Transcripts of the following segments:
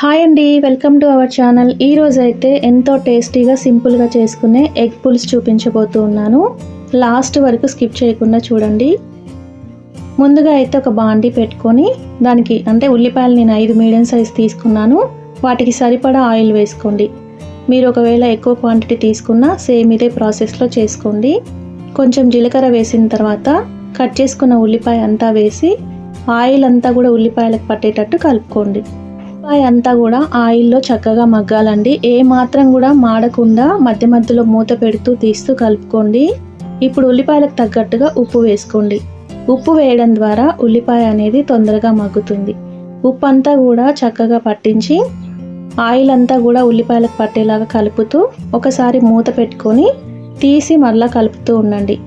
Hi అండి welcome to our channel. ఈరోజు అయితే ఎంతో టేస్టీగా సింపుల్గా చేసుకునే ఎగ్ పులుసు చూపించబోతూ ఉన్నాను. లాస్ట్ వరకు స్కిప్ చేయకుండా చూడండి. ముందుగా అయితే ఒక బాండి పెట్టుకొని దానికి అంటే ఉల్లిపాయలు నేను ఐదు మీడియం సైజ్ తీసుకున్నాను. వాటికి సరిపడా ఆయిల్ వేసుకోండి. మీరు ఒకవేళ ఎక్కువ క్వాంటిటీ తీసుకున్నా సేమ్ ఇదే ప్రాసెస్లో చేసుకోండి. కొంచెం జీలకర్ర వేసిన తర్వాత కట్ చేసుకున్న ఉల్లిపాయ అంతా వేసి ఆయిల్ అంతా కూడా ఉల్లిపాయలకు పట్టేటట్టు కలుపుకోండి. ఉల్లిపాయ అంతా కూడా ఆయిల్లో చక్కగా మగ్గాలండి. ఏ మాత్రం కూడా మాడకుండా మధ్య మధ్యలో మూత పెడుతూ తీస్తూ కలుపుకోండి. ఇప్పుడు ఉల్లిపాయలకు తగ్గట్టుగా ఉప్పు వేసుకోండి. ఉప్పు వేయడం ద్వారా ఉల్లిపాయ అనేది తొందరగా మగ్గుతుంది. ఉప్పు అంతా కూడా చక్కగా పట్టించి ఆయిల్ అంతా కూడా ఉల్లిపాయలకు పట్టేలాగా కలుపుతూ ఒకసారి మూత పెట్టుకొని తీసి మరలా కలుపుతూ ఉండండి.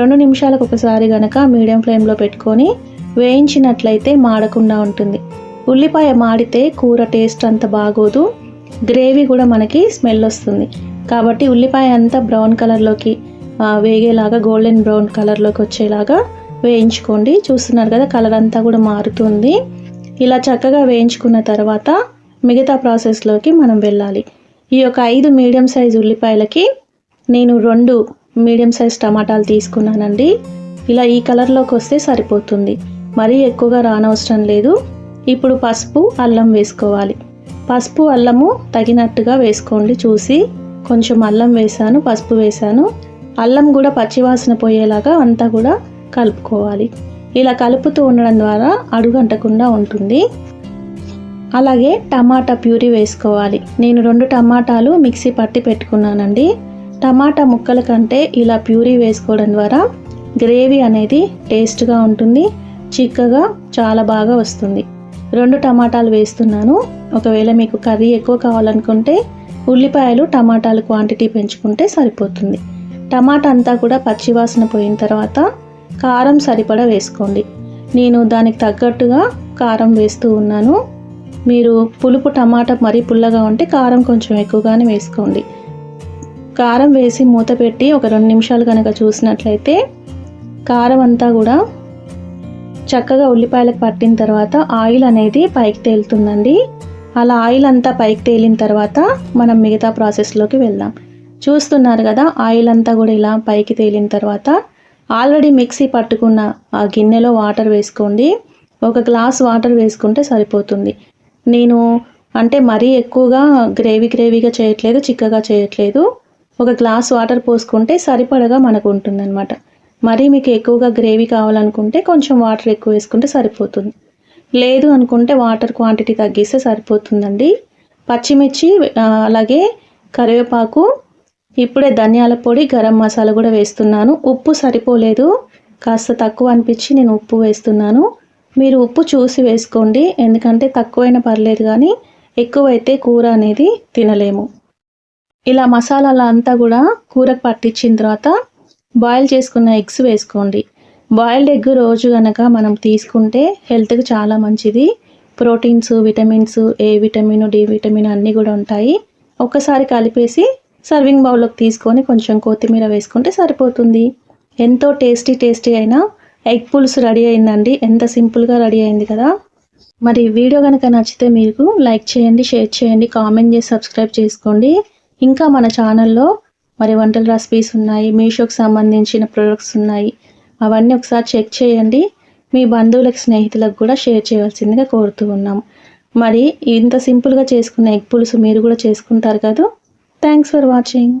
రెండు నిమిషాలకు ఒకసారి గనక మీడియం ఫ్లేమ్లో పెట్టుకొని వేయించినట్లయితే మాడకుండా ఉంటుంది. ఉల్లిపాయ మాడితే కూర టేస్ట్ అంత బాగోదు. గ్రేవీ కూడా మనకి స్మెల్ వస్తుంది. కాబట్టి ఉల్లిపాయ అంతా బ్రౌన్ కలర్లోకి వేగేలాగా గోల్డెన్ బ్రౌన్ కలర్లోకి వచ్చేలాగా వేయించుకోండి. చూస్తున్నారు కదా కలర్ అంతా కూడా మారుతుంది. ఇలా చక్కగా వేయించుకున్న తర్వాత మిగతా ప్రాసెస్లోకి మనం వెళ్ళాలి. ఈ యొక్క ఐదు మీడియం సైజ్ ఉల్లిపాయలకి నేను రెండు మీడియం సైజ్ టమాటాలు తీసుకున్నానండి. ఇలా ఈ కలర్లోకి వస్తే సరిపోతుంది. మరీ ఎక్కువగా రానవసరం లేదు. ఇప్పుడు పసుపు అల్లం వేసుకోవాలి. పసుపు అల్లము తగినట్టుగా వేసుకోండి చూసి. కొంచెం అల్లం వేసాను పసుపు వేసాను. అల్లం కూడా పచ్చివాసన పోయేలాగా అంతా కూడా కలుపుకోవాలి. ఇలా కలుపుతూ ఉండడం ద్వారా అడుగంటకుండా ఉంటుంది. అలాగే టమాటా ప్యూరీ వేసుకోవాలి. నేను రెండు టమాటాలు మిక్సీ పట్టి పెట్టుకున్నానండి. టమాటా ముక్కల కంటే ఇలా ప్యూరీ వేసుకోవడం ద్వారా గ్రేవీ అనేది టేస్ట్గా ఉంటుంది. చిక్కగా చాలా బాగా వస్తుంది. రెండు టమాటాలు వేస్తున్నాను. ఒకవేళ మీకు కర్రీ ఎక్కువ కావాలనుకుంటే ఉల్లిపాయలు టమాటాలు క్వాంటిటీ పెంచుకుంటే సరిపోతుంది. టమాటా అంతా కూడా పచ్చివాసన పోయిన తర్వాత కారం సరిపడా వేసుకోండి. నేను దానికి తగ్గట్టుగా కారం వేస్తూ ఉన్నాను. మీరు పులుపు టమాటా మరీ పుల్లగా ఉంటే కారం కొంచెం ఎక్కువగానే వేసుకోండి. కారం వేసి మూత పెట్టి ఒక రెండు నిమిషాలు కనుక చూసినట్లయితే కారం అంతా కూడా చక్కగా ఉల్లిపాయలకు పట్టిన తర్వాత ఆయిల్ అనేది పైకి తేలుతుందండి. అలా ఆయిల్ అంతా పైకి తేలిన తర్వాత మనం మిగతా ప్రాసెస్లోకి వెళ్దాం. చూస్తున్నారు కదా ఆయిల్ అంతా కూడా ఇలా పైకి తేలిన తర్వాత ఆల్రెడీ మిక్సీ పట్టుకున్న ఆ గిన్నెలో వాటర్ వేసుకోండి. ఒక గ్లాస్ వాటర్ వేసుకుంటే సరిపోతుంది. నేను అంటే మరీ ఎక్కువగా గ్రేవీ గ్రేవీగా చేయట్లేదు చిక్కగా చేయట్లేదు. ఒక గ్లాస్ వాటర్ పోసుకుంటే సరిపడగా మనకు ఉంటుందన్నమాట. మరీ మీకు ఎక్కువగా గ్రేవీ కావాలనుకుంటే కొంచెం వాటర్ ఎక్కువ వేసుకుంటే సరిపోతుంది. లేదు అనుకుంటే వాటర్ క్వాంటిటీ తగ్గిస్తే సరిపోతుందండి. పచ్చిమిర్చి అలాగే కరివేపాకు ఇప్పుడే ధనియాల పొడి గరం మసాలా కూడా వేస్తున్నాను. ఉప్పు సరిపోలేదు. కాస్త తక్కువ అనిపించి నేను ఉప్పు వేస్తున్నాను. మీరు ఉప్పు చూసి వేసుకోండి. ఎందుకంటే తక్కువైనా పర్లేదు కానీ ఎక్కువైతే కూర అనేది తినలేము. ఇలా మసాలాలు అంతా కూడా కూరకు పట్టించిన తర్వాత బాయిల్ చేసుకున్న ఎగ్స్ వేసుకోండి. బాయిల్డ్ ఎగ్ రోజు కనుక మనం తీసుకుంటే హెల్త్కి చాలా మంచిది. Proteins vitamins A vitamin D vitamin అన్నీ కూడా ఉంటాయి. ఒక్కసారి కలిపేసి సర్వింగ్ బౌల్లోకి తీసుకొని కొంచెం కొత్తిమీర వేసుకుంటే సరిపోతుంది. ఎంతో టేస్టీ టేస్టీ అయిన ఎగ్ పులుసు రెడీ అయిందండి. ఎంత సింపుల్గా రెడీ అయింది కదా. మరి వీడియో కనుక నచ్చితే మీకు లైక్ చేయండి షేర్ చేయండి కామెంట్ చేసి సబ్స్క్రైబ్ చేసుకోండి. ఇంకా మన ఛానల్లో మరి వంటల రెసిపీస్ ఉన్నాయి మీషోకి సంబంధించిన ప్రొడక్ట్స్ ఉన్నాయి. అవన్నీ ఒకసారి చెక్ చేయండి. మీ బంధువులకు స్నేహితులకు కూడా షేర్ చేయవలసిందిగా కోరుతూ ఉన్నాం. మరి ఇంత సింపుల్గా చేసుకున్న ఎగ్ పులుసు మీరు కూడా చేసుకుంటారు కదా? Thanks for watching